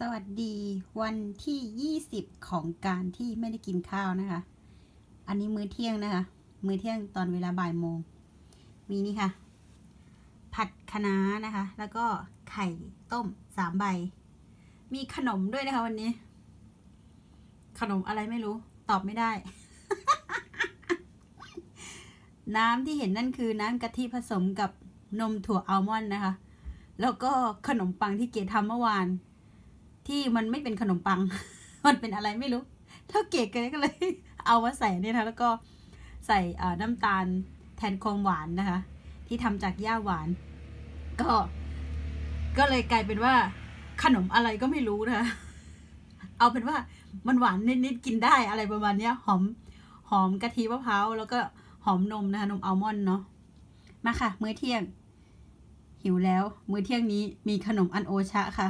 สวัสดีวันที่ 20 ของการที่ไม่ได้กินข้าวนะคะ อันนี้มื้อเที่ยงนะคะ มื้อเที่ยงตอนเวลาบ่ายโมง มีนี่ค่ะ ผัดคะน้านะคะ แล้วก็ไข่ต้มสามใบ มีขนมด้วยนะคะวันนี้ ขนมอะไรไม่รู้ ตอบไม่ได้ น้ำที่เห็นนั่นคือน้ำกะทิผสมกับนมถั่วอัลมอนด์นะคะ แล้วก็ขนมปังที่เก๋ทำเมื่อวาน ที่มันไม่เป็นขนมปัง มันเป็นอะไรไม่รู้เท่าเก๋เก๋ก็เลย เอามาใส่นี่นะแล้วก็ใส่อ่าน้ำตาลแทนความหวานนะคะ ที่ทำจากหญ้าหวาน ก็ก็เลยกลายเป็นว่า ขนมอะไรก็ไม่รู้นะคะเอาเป็นว่ามันหวานนิดๆกินได้อะไรประมาณเนี้ย หอมหอมกะทิมะพร้าวแล้วก็หอมนมนะคะนมอัลมอนด์เนาะมาค่ะ มื้อเที่ยง หิวแล้ว มื้อเที่ยงนี้มีขนมอันโอชะค่ะ